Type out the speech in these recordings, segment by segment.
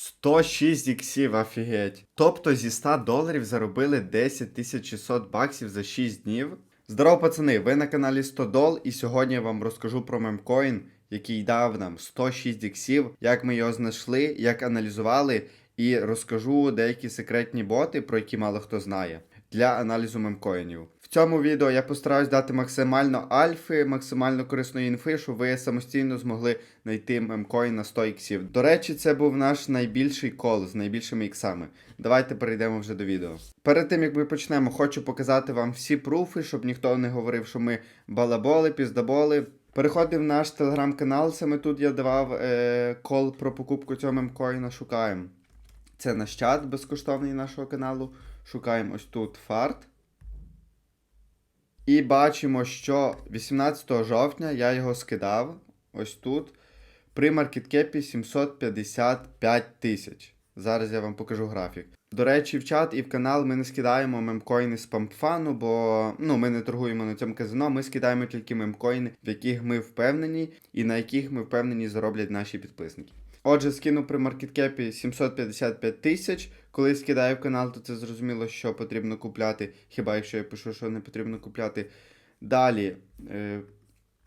106 іксів, офігеть. Тобто зі 100 доларів заробили 10 600 баксів за 6 днів. Здорово, пацани! Ви на каналі 100 дол, і сьогодні я вам розкажу про мемкоін, який дав нам 106 іксів, як ми його знайшли, як аналізували, і розкажу деякі секретні боти, про які мало хто знає, для аналізу мемкоїнів. В цьому відео я постараюсь дати максимально альфи, максимально корисної інфи, щоб ви самостійно змогли знайти мемкоін на 100 іксів. До речі, це був наш найбільший кол з найбільшими іксами. Давайте перейдемо вже до відео. Перед тим як ми почнемо, хочу показати вам всі пруфи, щоб ніхто не говорив, що ми балаболи, піздаболи. Переходимо в наш телеграм-канал, саме тут я давав е, кол про покупку цього мемкоїна. Шукаємо. Це наш чат безкоштовний нашого каналу. Шукаємо ось тут фарт. І бачимо, що 18 жовтня я його скидав ось тут. При маркеткепі 755 тисяч. Зараз я вам покажу графік. До речі, в чат і в канал ми не скидаємо мемкоїни з пампфану, бо ну, ми не торгуємо на цьому казино. Ми скидаємо тільки мемкоїни, в яких ми впевнені, і на яких ми впевнені зароблять наші підписники. Отже, скину при маркеткепі 755 тисяч. Коли скидаю в канал, то це зрозуміло, що потрібно купляти. Хіба якщо я пишу, що не потрібно купляти. Далі е,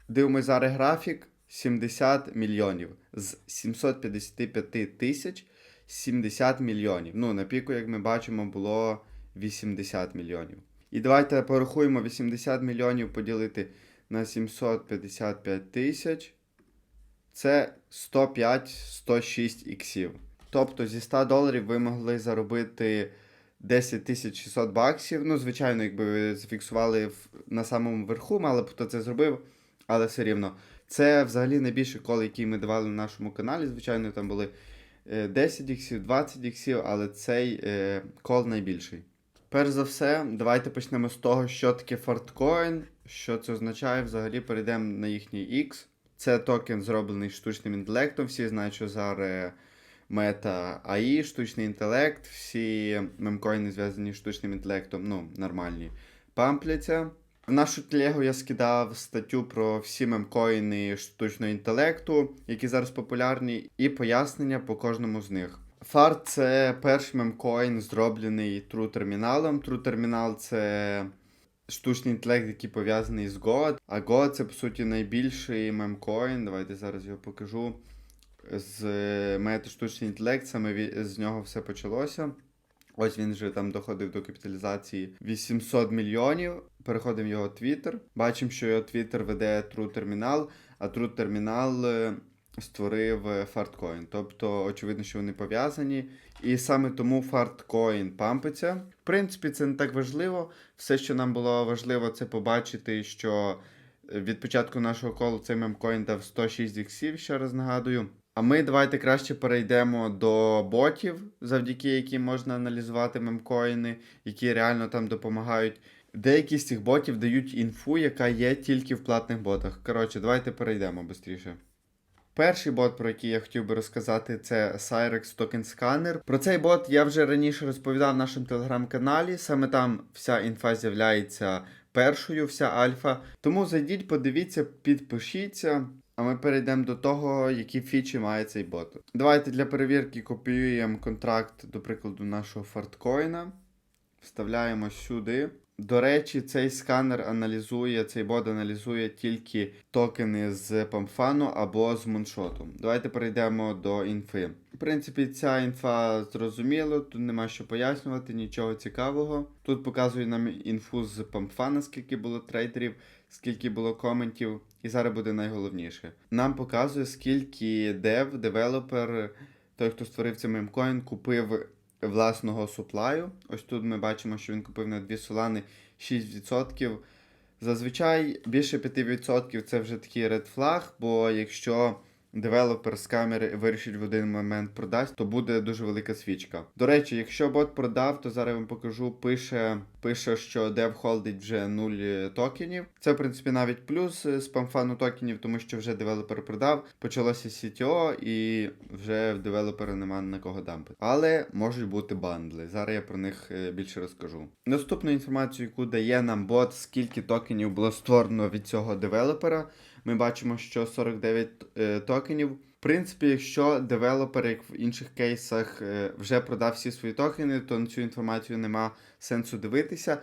дивимось зараз графік 70 мільйонів. З 755 тисяч 70 мільйонів. Ну, на піку, як ми бачимо, було 80 мільйонів. І давайте порахуємо 80 мільйонів поділити на 755 тисяч. Це 105-106 іксів. Тобто зі 100 доларів ви могли заробити 10 600 баксів. Ну, звичайно, якби ви зафіксували на самому верху, мало б хто це зробив, але все рівно. Це взагалі найбільший кол, який ми давали на нашому каналі. Звичайно, там були е, 10 іксів, 20 іксів, але цей е, кол найбільший. Перш за все, давайте почнемо з того, що таке фарткоін, що це означає. Взагалі перейдемо на їхній X. Це токен, зроблений штучним інтелектом. Всі знають, що зараз мета AI, штучний інтелект, всі мемкоїни зв'язані з штучним інтелектом, ну, нормальні, пампляться. В нашу телегу я скидав статтю про всі мемкоїни штучного інтелекту, які зараз популярні, і пояснення по кожному з них. Фарт це перший мемкоін, зроблений True терміналом. True термінал це штучний інтелект, який пов'язаний з Go. А Go це по суті найбільший мемкоін. Давайте зараз його покажу. З е, мета штучний інтелект, саме з нього все почалося. Ось він вже там доходив до капіталізації 800 мільйонів. Переходимо в його Twitter. Бачимо, що його Twitter веде True Terminal, а True Terminal е, створив е, Fartcoin. Тобто, очевидно, що вони пов'язані. І саме тому Fartcoin пампиться. В принципі, це не так важливо. Все, що нам було важливо, це побачити, що е, від початку нашого колу цей мемкоін дав 106 іксів, ще раз нагадую. А ми давайте краще перейдемо до ботів, завдяки яким можна аналізувати мемкоїни, які реально там допомагають. Деякі з цих ботів дають інфу, яка є тільки в платних ботах. Коротше, давайте перейдемо швидше. Перший бот, про який я хотів би розказати, це Cyrex Token Scanner. Про цей бот я вже раніше розповідав в нашому телеграм-каналі. Саме там вся інфа з'являється першою, вся альфа. Тому зайдіть, подивіться, підпишіться. А ми перейдемо до того, які фічі має цей бот. Давайте для перевірки копіюємо контракт, до прикладу, нашого фарткоїна. Вставляємо сюди. До речі, цей сканер аналізує, цей бот аналізує тільки токени з памфану або з муншотом. Давайте перейдемо до інфи. В принципі, ця інфа зрозуміла, тут нема що пояснювати, нічого цікавого. Тут показує нам інфу з памфана, скільки було трейдерів, скільки було коментів, і зараз буде найголовніше. Нам показує, скільки дев, девелопер, той, хто створив цей мемкоін, купив власного суплаю. Ось тут ми бачимо, що він купив на 2 солани 6%. Зазвичай більше 5% це вже такий редфлаг, бо якщо девелопер з камери вирішить в один момент продасть, то буде дуже велика свічка. До речі, якщо бот продав, то зараз вам покажу, пише, пише що дев холдить вже 0 токенів. Це, в принципі, навіть плюс з памфану токенів, тому що вже девелопер продав, почалося CTO і вже в девелопера нема на кого дампити. Але можуть бути бандли. Зараз я про них е, більше розкажу. Наступну інформацію, яку дає нам бот, скільки токенів було створено від цього девелопера. Ми бачимо, що 49 е, токенів принципі, якщо девелопер, як в інших кейсах, е, вже продав всі свої токени, то на цю інформацію нема сенсу дивитися.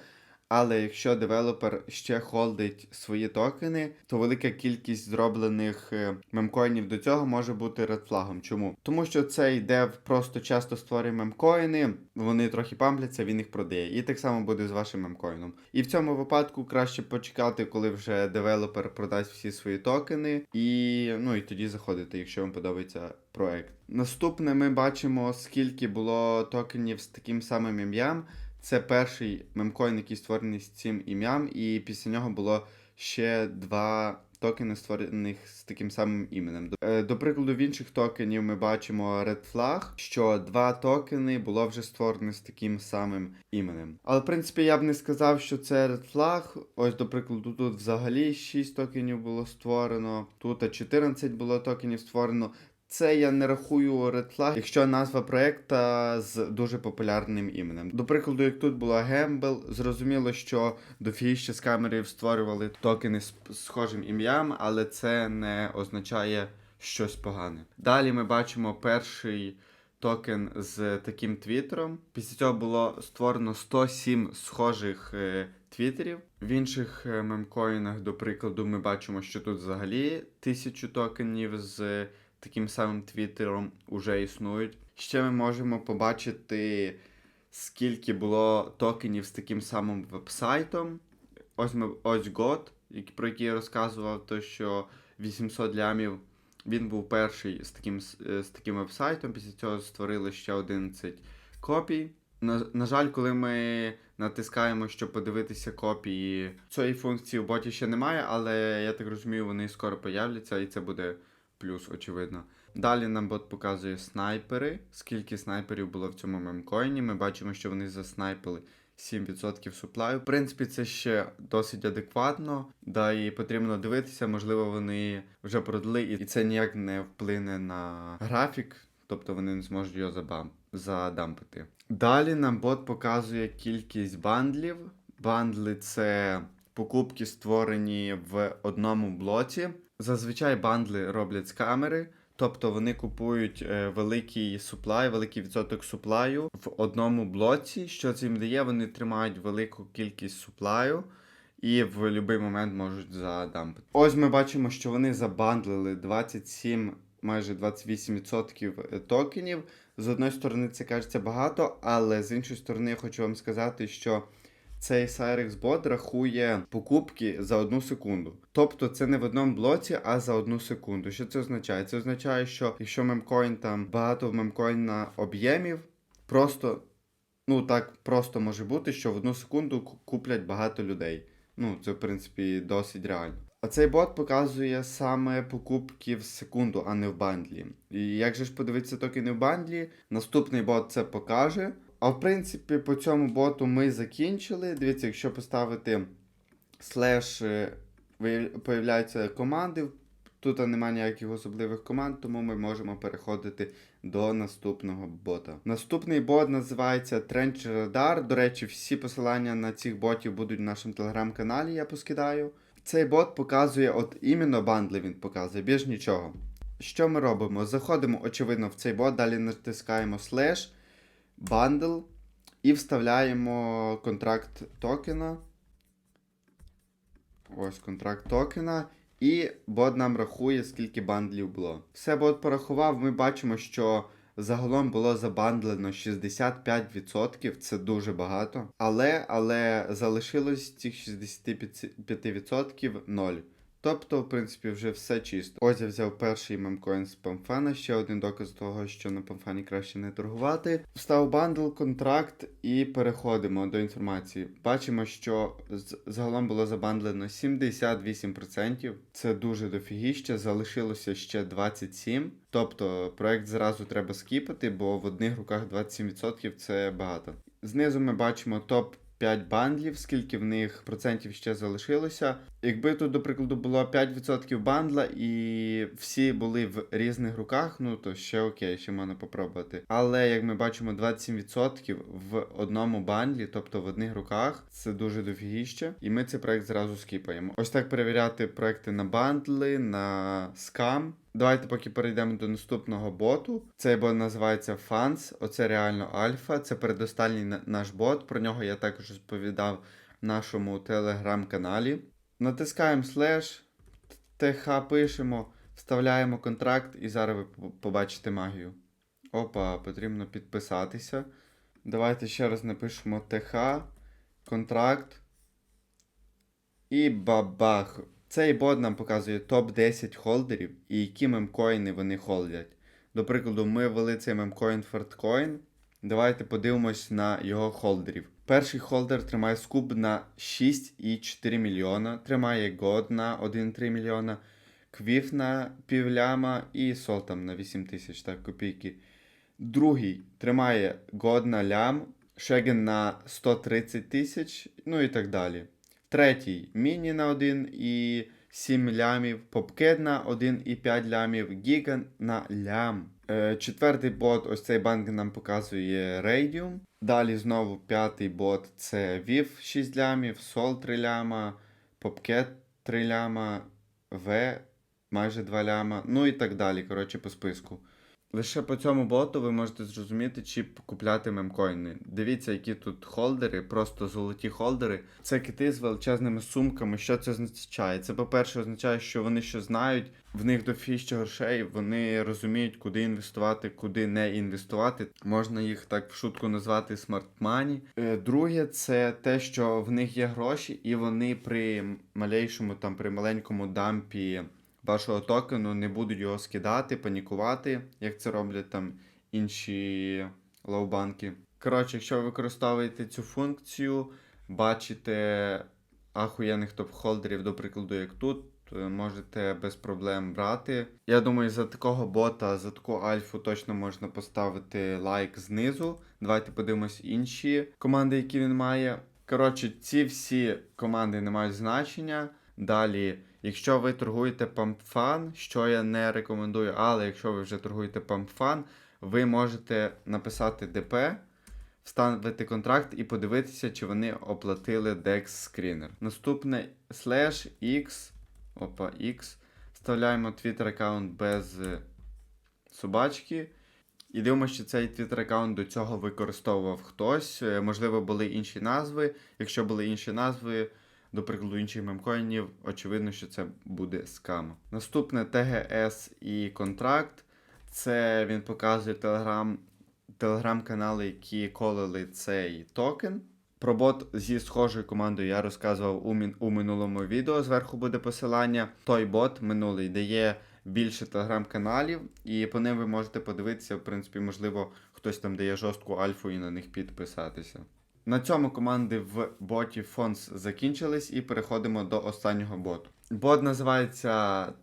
Але якщо девелопер ще холдить свої токени, то велика кількість зроблених е, мемкоїнів до цього може бути редфлагом. Чому? Тому що цей дев просто часто створює мемкоїни, вони трохи пампляться, він їх продає. І так само буде з вашим мемкоїном. І в цьому випадку краще почекати, коли вже девелопер продасть всі свої токени, і ну і тоді заходити, якщо вам подобається проект. Наступне ми бачимо, скільки було токенів з таким самим ім'ям. Це перший мемкоін, який створений з цим ім'ям, і після нього було ще два токени, створених з таким самим іменем. До, е, прикладу, в інших токенів ми бачимо Red Flag, що два токени було вже створено з таким самим іменем. Але в принципі я б не сказав, що це Red Flag. Ось, до прикладу, тут взагалі 6 токенів було створено, тут 14 було токенів створено. Це я не рахую Flag, якщо назва проекта з дуже популярним іменем. До прикладу, як тут була Gamble, зрозуміло, що до дофігіще з камерів створювали токени з схожим ім'ям, але це не означає щось погане. Далі ми бачимо перший токен з таким твіттером. Після цього було створено 107 схожих е, твіттерів. В інших е, мемкоїнах, до прикладу, ми бачимо, що тут взагалі тисячу токенів з таким самим твіттером уже існують. Ще ми можемо побачити, скільки було токенів з таким самим вебсайтом. Ось ми ось який- про який я розказував, то що 800 лямів. Він був перший з таким, е, з таким вебсайтом. Після цього створили ще 11 копій. На, на жаль, коли ми натискаємо, щоб подивитися копії, цієї функції в боті ще немає, але я так розумію, вони скоро появляться, і це буде плюс, очевидно. Далі нам бот показує снайпери. Скільки снайперів було в цьому мемкоїні. Ми бачимо, що вони заснайпили 7% суплаю. В принципі, це ще досить адекватно. Да, і потрібно дивитися, можливо, вони вже продали, і це ніяк не вплине на графік, тобто вони не зможуть його забам... задампити. Далі нам бот показує кількість бандлів. Бандли це покупки, створені в одному блоці. Зазвичай бандли роблять з камери. Тобто вони купують е, великий суплай, великий відсоток суплаю в одному блоці. Що це їм дає? Вони тримають велику кількість суплаю і в будь-який момент можуть задампити. Ось ми бачимо, що вони забандлили 27, майже 28% токенів. З одної сторони, це кажеться багато, але з іншої сторони, я хочу вам сказати, що цей Cyrex бот рахує покупки за одну секунду. Тобто це не в одному блоці, а за одну секунду. Що це означає? Це означає, що якщо мемкоін там багато в мемкоїна об'ємів, просто ну так просто може бути, що в одну секунду куплять багато людей. Ну, це в принципі досить реально. А цей бот показує саме покупки в секунду, а не в бандлі. І як же ж подивитися токени в бандлі, наступний бот це покаже. А в принципі, по цьому боту ми закінчили. Дивіться, якщо поставити слеш, е, появляються команди. Тут немає ніяких особливих команд, тому ми можемо переходити до наступного бота. Наступний бот називається Trench Radar. До речі, всі посилання на цих ботів будуть в нашому телеграм-каналі, я поскидаю. Цей бот показує, от іменно бандли він показує, більш нічого. Що ми робимо? Заходимо, очевидно, в цей бот, далі натискаємо слеш, бандл і вставляємо контракт токена. Ось контракт токена. І бот нам рахує, скільки бандлів було. Все бот порахував, ми бачимо, що загалом було забандлено 65%, це дуже багато. Але, але залишилось цих 65% 0. Тобто, в принципі, вже все чисто. Ось я взяв перший мемкоін з Памфана, ще один доказ того, що на Памфані краще не торгувати. Встав бандл, контракт і переходимо до інформації. Бачимо, що загалом було забандлено 78%. Це дуже дофігіще, залишилося ще 27%. Тобто проект зразу треба скіпати, бо в одних руках 27% це багато. Знизу ми бачимо топ 5 бандлів, скільки в них процентів ще залишилося. Якби тут, до прикладу, було 5% бандла і всі були в різних руках, ну то ще окей, ще можна попробувати. Але як ми бачимо, 27% в одному бандлі, тобто в одних руках, це дуже дофігіще. І ми цей проект зразу скіпаємо. Ось так перевіряти проекти на бандли, на скам. Давайте поки перейдемо до наступного боту. Цей бот називається Fans. Оце реально альфа. Це передостанній наш бот. Про нього я також розповідав в нашому телеграм-каналі. Натискаємо слеш, ТХ пишемо, вставляємо контракт і зараз ви побачите магію. Опа, потрібно підписатися. Давайте ще раз напишемо ТХ, контракт. І бабах. Цей бот нам показує топ-10 холдерів і які мемкоїни вони холдять. До прикладу, ми ввели цей мемкоін Ферткоін. Давайте подивимось на його холдерів. Перший холдер тримає скуп на 6,4 мільйона, тримає год на 1,3 мільйона, квіф на півляма і солтам на 8 тисяч, так, копійки. Другий тримає год на лям, шеген на 130 тисяч, ну і так далі. Третій міні на 1,7 лямів, попкет на 1,5 лямів, гіга на лям. Е, четвертий бот, ось цей банк нам показує Radium. Далі знову п'ятий бот це VIV 6 лямів, Sol 3 ляма, Popcat 3 ляма, V майже 2 ляма, ну і так далі, коротше, по списку. Лише по цьому боту ви можете зрозуміти, чи купляти мемкоїни. Дивіться, які тут холдери, просто золоті холдери. Це кити з величезними сумками. Що це означає? Це, по-перше, означає, що вони що знають, в них дофіща грошей, вони розуміють, куди інвестувати, куди не інвестувати. Можна їх так в шутку назвати смарт-мані. Е, Друге, це те, що в них є гроші, і вони при малейшому там при маленькому дампі вашого токену не будуть його скидати, панікувати, як це роблять там інші лоу-банки. Коротше, якщо ви використовуєте цю функцію, бачите ахуєнних топ-холдерів, до прикладу, як тут, можете без проблем брати. Я думаю, за такого бота, за таку альфу точно можна поставити лайк знизу. Давайте подивимось інші команди, які він має. Коротше, ці всі команди не мають значення. Далі, якщо ви торгуєте пампфан, що я не рекомендую, але якщо ви вже торгуєте пампфан, ви можете написати ДП, вставити контракт і подивитися, чи вони оплатили DEX скрінер. Наступне slash X, опа, X. Вставляємо Twitter аккаунт без е, собачки. І дивимося, що цей Twitter аккаунт до цього використовував хтось. Е, Можливо, були інші назви. Якщо були інші назви, до прикладу інших мемкоїнів, очевидно, що це буде скам. Наступне TGS і контракт. Це він показує телеграм, телеграм-канали, які колили цей токен. Про бот зі схожою командою я розказував у, мін- у минулому відео. Зверху буде посилання. Той бот минулий дає більше телеграм-каналів, і по ним ви можете подивитися, в принципі, можливо, хтось там дає жорстку альфу і на них підписатися. На цьому команди в боті Фонс закінчились і переходимо до останнього боту. Бот називається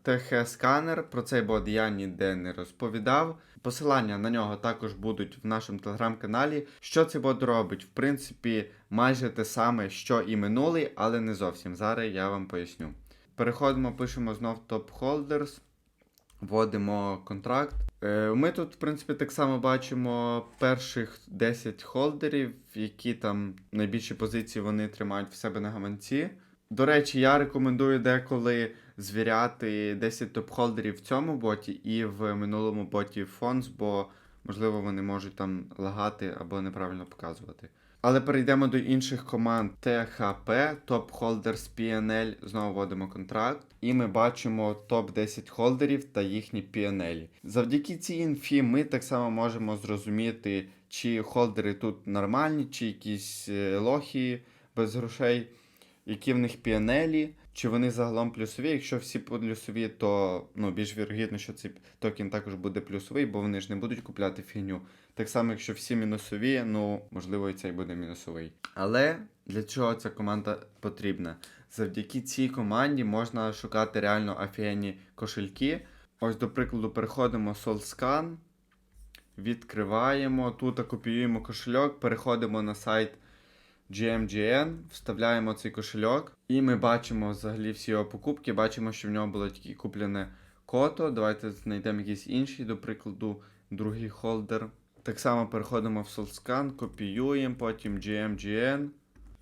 TH Scanner. Про цей бот я ніде не розповідав. Посилання на нього також будуть в нашому телеграм-каналі. Що цей бот робить? В принципі, майже те саме, що і минулий, але не зовсім. Зараз я вам поясню. Переходимо, пишемо знов Top Holders. Вводимо контракт. Е, Ми тут, в принципі, так само бачимо перших 10 холдерів, які там найбільші позиції вони тримають в себе на гаманці. До речі, я рекомендую деколи звіряти 10 топ-холдерів в цьому боті і в минулому боті Fonts, бо можливо вони можуть там лагати або неправильно показувати. Але перейдемо до інших команд. ТХП, Top Holders PNL, знову вводимо контракт, і ми бачимо топ-10 холдерів та їхні PNL. Завдяки цій інфі ми так само можемо зрозуміти, чи холдери тут нормальні, чи якісь е, лохи без грошей, які в них PNL, чи вони загалом плюсові. Якщо всі плюсові, то ну, більш вірогідно, що цей токен також буде плюсовий, бо вони ж не будуть купляти фігню. Так само, якщо всі мінусові, ну можливо і цей буде мінусовий. Але для чого ця команда потрібна? Завдяки цій команді можна шукати реально офігенні кошельки. Ось, до прикладу, переходимо SolScan, відкриваємо, тут копіюємо кошельок, переходимо на сайт GMGN, вставляємо цей кошельок, і ми бачимо взагалі всі його покупки. Бачимо, що в нього було тільки куплене кото. Давайте знайдемо якийсь інший, до прикладу, другий холдер. Так само переходимо в SolScan, копіюємо, потім GMGN.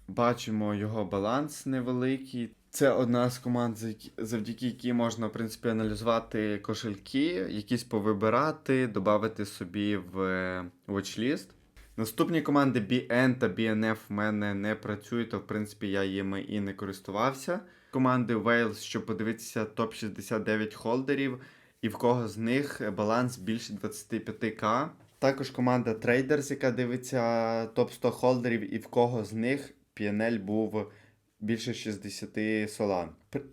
Бачимо його баланс невеликий. Це одна з команд, завдяки якій можна, в принципі, аналізувати кошельки, якісь повибирати, додати собі в е, watchlist. Наступні команди BN та BNF в мене не працюють, то в принципі я їми і не користувався. Команди Wales, щоб подивитися топ 69 холдерів, і в кого з них баланс більше 25к. Також команда Traders, яка дивиться топ 100 холдерів, і в кого з них PNL був більше 60 солан.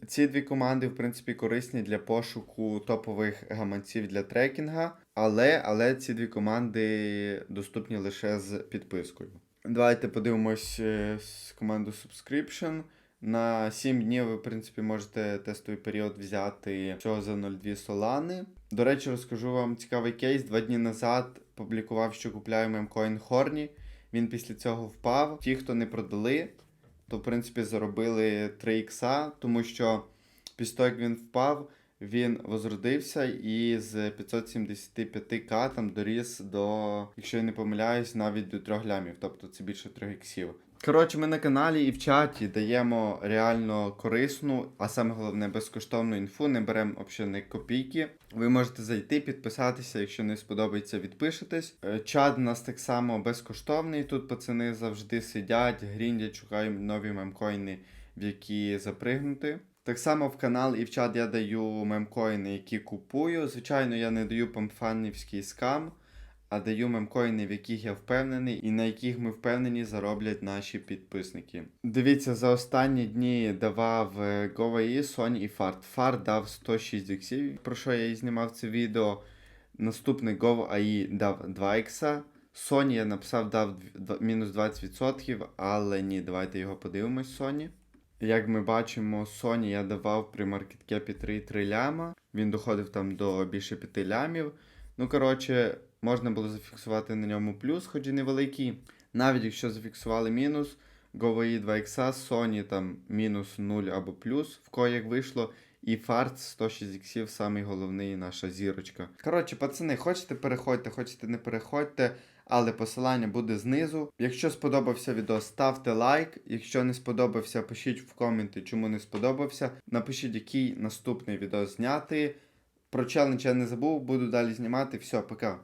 Ці дві команди, в принципі, корисні для пошуку топових гаманців для трекінга, але, але ці дві команди доступні лише з підпискою. Давайте подивимось е, з команду Subscription. На 7 днів ви, в принципі, можете тестовий період взяти всього за 0,2 солани. До речі, розкажу вам цікавий кейс. Два дні назад публікував, що купляю мемкоін Хорні. Він після цього впав. Ті, хто не продали, то в принципі заробили 3 ікса, тому що після того, як він впав, він возродився і з 575к там доріс до, якщо я не помиляюсь, навіть до 3 лямів, тобто це більше 3 іксів. Коротше, ми на каналі і в чаті даємо реально корисну, а саме головне безкоштовну інфу, не беремо взагалі копійки. Ви можете зайти, підписатися, якщо не сподобається, відпишетесь. Е, Чат у нас так само безкоштовний. Тут пацани завжди сидять, гріндять, шукають нові мемкоїни, в які запригнути. Так само в канал і в чат я даю мемкоїни, які купую. Звичайно, я не даю памфанівський скам, а даю мемкоїни, в яких я впевнений, і на яких ми впевнені зароблять наші підписники. Дивіться, за останні дні давав е, Sony і Fart. Fart дав 106 іксів, про що я і знімав це відео. Наступний GoAE дав 2 ікса. Sony я написав дав мінус 20%, але ні, давайте його подивимось, Sony. Як ми бачимо, Sony я давав при маркеткепі 3,3 ляма. Він доходив там до більше 5 лямів. Ну, коротше, можна було зафіксувати на ньому плюс, хоч і невеликий. Навіть якщо зафіксували мінус, GoVI 2 x Sony там мінус 0 або плюс, в кого як вийшло. І фарт 106 іксів, самий головний наша зірочка. Коротше, пацани, хочете переходьте, хочете не переходьте, але посилання буде знизу. Якщо сподобався відео, ставте лайк. Якщо не сподобався, пишіть в коменти, чому не сподобався. Напишіть, який наступний відео зняти. Про челендж я не забув, буду далі знімати. Все, пока.